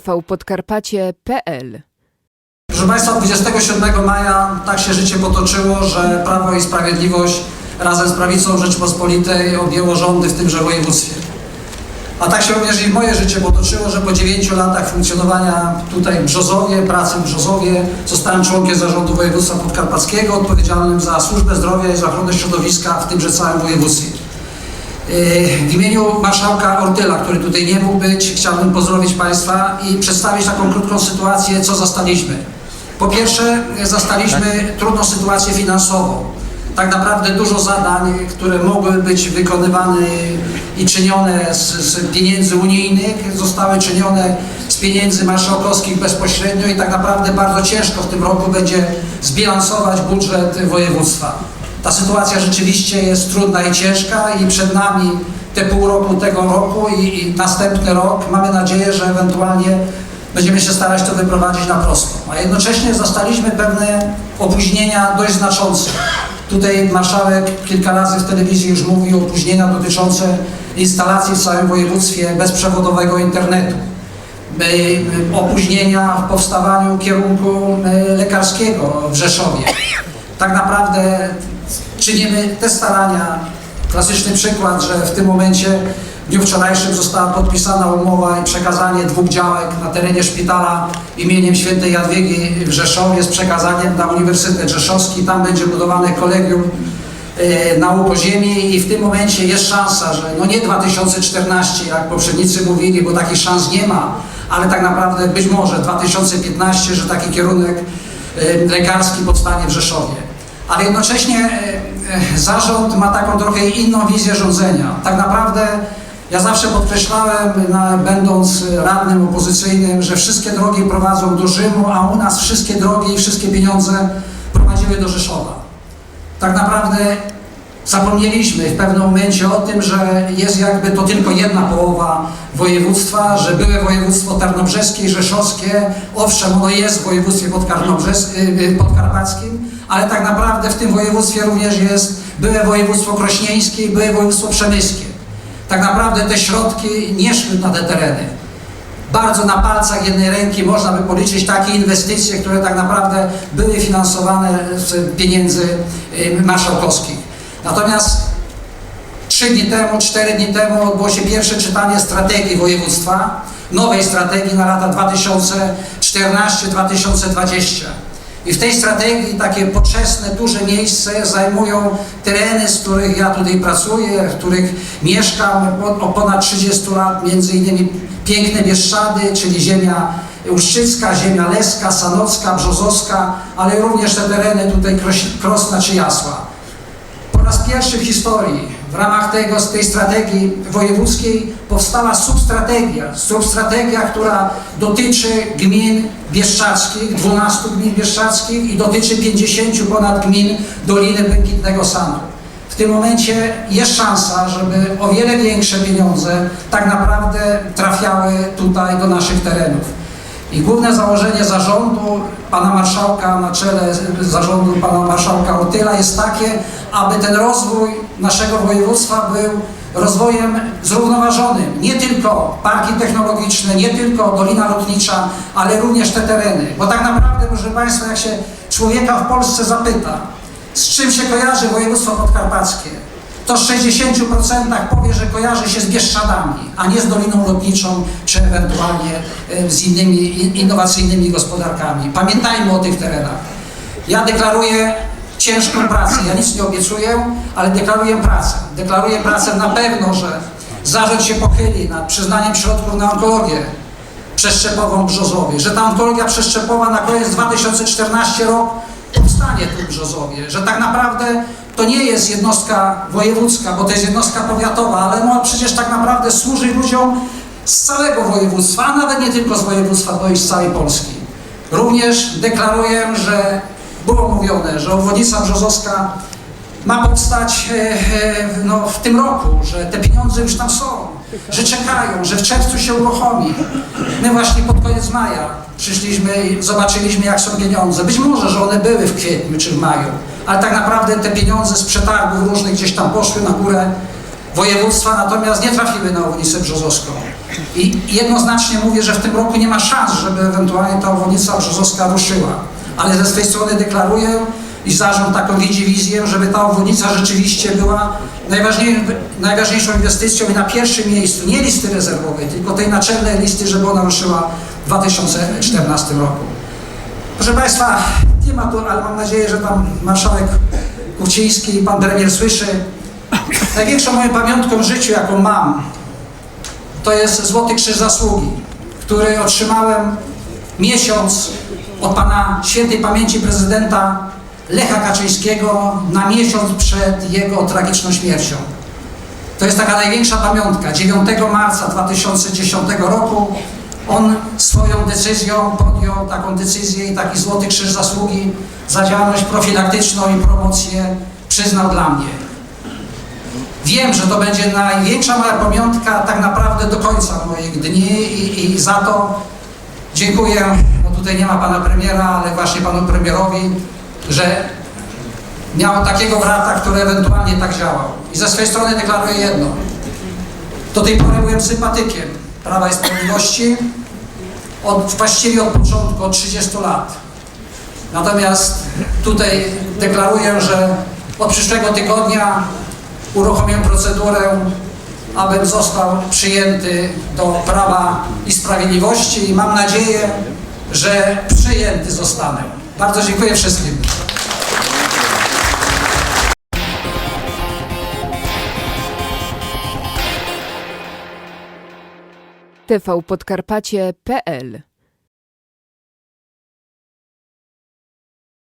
tvpodkarpacie.pl Proszę Państwa, 27 maja tak się życie potoczyło, że Prawo i Sprawiedliwość razem z prawicą Rzeczypospolitej objęło rządy w tymże województwie. A tak się również i moje życie potoczyło, że po 9 latach funkcjonowania tutaj w Brzozowie, pracy w Brzozowie, zostałem członkiem zarządu województwa podkarpackiego, odpowiedzialnym za służbę zdrowia i za ochronę środowiska w tymże całym województwie. Yy, W imieniu marszałka Ortyla, który tutaj nie mógł być, chciałbym pozdrowić Państwa i przedstawić taką krótką sytuację, co zastaliśmy. Po pierwsze, zastaliśmy trudną sytuację finansową. Tak naprawdę dużo zadań, które mogły być wykonywane i czynione z, z pieniędzy unijnych, zostały czynione z pieniędzy marszałkowskich bezpośrednio i tak naprawdę bardzo ciężko w tym roku będzie zbilansować budżet województwa. Ta sytuacja rzeczywiście jest trudna i ciężka i przed nami te pół roku tego roku i, i następny rok. Mamy nadzieję, że ewentualnie będziemy się starać to wyprowadzić na prostą. A jednocześnie zastaliśmy pewne opóźnienia dość znaczące. Tutaj marszałek kilka razy w telewizji już mówił o opóźnienia dotyczące instalacji w całym województwie bezprzewodowego internetu. Opóźnienia w powstawaniu kierunku y, lekarskiego w Rzeszowie. Tak naprawdę czynimy te starania. Klasyczny przykład, że w tym momencie w dniu wczorajszym została podpisana umowa i przekazanie dwóch działek na terenie szpitala imieniem świętej Jadwigi w Rzeszowie z przekazaniem na Uniwersytet Rzeszowski. Tam będzie budowane kolegium e, nauk o ziemi i w tym momencie jest szansa, że no nie 2014, jak poprzednicy mówili, bo takich szans nie ma, ale tak naprawdę być może 2015, że taki kierunek e, lekarski powstanie w Rzeszowie. Ale jednocześnie e, e, zarząd ma taką trochę inną wizję rządzenia. Tak naprawdę ja zawsze podkreślałem, będąc radnym opozycyjnym, że wszystkie drogi prowadzą do Rzymu, a u nas wszystkie drogi i wszystkie pieniądze prowadziły do Rzeszowa. Tak naprawdę zapomnieliśmy w pewnym momencie o tym, że jest jakby to tylko jedna połowa województwa, że były województwo tarnobrzeskie i rzeszowskie, owszem, ono jest w województwie y, y, podkarpackim, ale tak naprawdę w tym województwie również jest byłe województwo krośnieńskie i byłe województwo przemyskie. Tak naprawdę te środki nie szły na te tereny bardzo na palcach jednej ręki można by policzyć takie inwestycje, które tak naprawdę były finansowane z pieniędzy y, marszałkowskich. Natomiast trzy dni temu, cztery dni temu odbyło się pierwsze czytanie strategii województwa, nowej strategii na lata 2014-2020. I w tej strategii takie poczesne, duże miejsce zajmują tereny, z których ja tutaj pracuję, w których mieszkam od, od ponad 30 lat, między innymi piękne Bieszczady, czyli ziemia Uszczycka, ziemia Leska, Sanocka, Brzozowska, ale również te tereny tutaj Krosna czy Jasła. Raz pierwszy w historii w ramach tego, tej strategii wojewódzkiej powstała substrategia. Substrategia, która dotyczy gmin bieszczadzkich, 12 gmin bieszczadzkich i dotyczy 50 ponad gmin Doliny Błękitnego Sandu. W tym momencie jest szansa, żeby o wiele większe pieniądze tak naprawdę trafiały tutaj do naszych terenów. I główne założenie zarządu, pana marszałka na czele zarządu pana marszałka Otyla jest takie, aby ten rozwój naszego województwa był rozwojem zrównoważonym. Nie tylko parki technologiczne, nie tylko Dolina Lotnicza, ale również te tereny. Bo tak naprawdę, proszę Państwa, jak się człowieka w Polsce zapyta, z czym się kojarzy województwo podkarpackie, to z 60% powie, że kojarzy się z Bieszczadami, a nie z Doliną Lotniczą, czy ewentualnie e, z innymi in- innowacyjnymi gospodarkami. Pamiętajmy o tych terenach. Ja deklaruję ciężką pracę. Ja nic nie obiecuję, ale deklaruję pracę. Deklaruję pracę na pewno, że zarząd się pochyli nad przyznaniem środków na onkologię przeszczepową w Brzozowie, że ta onkologia przeszczepowa na koniec 2014 rok powstanie tu w Brzozowie, że tak naprawdę to nie jest jednostka wojewódzka, bo to jest jednostka powiatowa, ale no przecież tak naprawdę służy ludziom z całego województwa, a nawet nie tylko z województwa, bo i z całej Polski. Również deklaruję, że było mówione, że obwodnica brzozowska ma powstać e, e, no, w tym roku, że te pieniądze już tam są, że czekają, że w czerwcu się uruchomi. My właśnie pod koniec maja przyszliśmy i zobaczyliśmy, jak są pieniądze. Być może, że one były w kwietniu czy w maju, ale tak naprawdę te pieniądze z przetargów różnych gdzieś tam poszły na górę województwa, natomiast nie trafiły na obwodnicę brzozowską. I jednoznacznie mówię, że w tym roku nie ma szans, żeby ewentualnie ta obwodnica brzozowska ruszyła. Ale ze swojej strony deklaruję, i zarząd taką widzi wizję, żeby ta obwodnica rzeczywiście była najważniej, najważniejszą inwestycją i na pierwszym miejscu, nie listy rezerwowej, tylko tej naczelnej listy, żeby ona ruszyła w 2014 roku. Proszę Państwa, nie ma tu, ale mam nadzieję, że Pan Marszałek Kuchciński i Pan Premier słyszy. Największą moją pamiątką w życiu, jaką mam, to jest Złoty Krzyż Zasługi, który otrzymałem miesiąc od Pana Świętej Pamięci Prezydenta Lecha Kaczyńskiego na miesiąc przed jego tragiczną śmiercią. To jest taka największa pamiątka. 9 marca 2010 roku on swoją decyzją podjął taką decyzję i taki Złoty Krzyż Zasługi za działalność profilaktyczną i promocję przyznał dla mnie. Wiem, że to będzie największa moja pamiątka tak naprawdę do końca moich dni i, i za to dziękuję, bo tutaj nie ma pana premiera, ale właśnie panu premierowi, że miał takiego brata, który ewentualnie tak działał. I ze swojej strony deklaruję jedno. Do tej pory byłem sympatykiem Prawa i Sprawiedliwości, od, właściwie od początku, od 30 lat. Natomiast tutaj deklaruję, że od przyszłego tygodnia uruchomię procedurę, abym został przyjęty do Prawa i Sprawiedliwości i mam nadzieję, że przyjęty zostanę. Bardzo dziękuję wszystkim. tvpodkarpacie.pl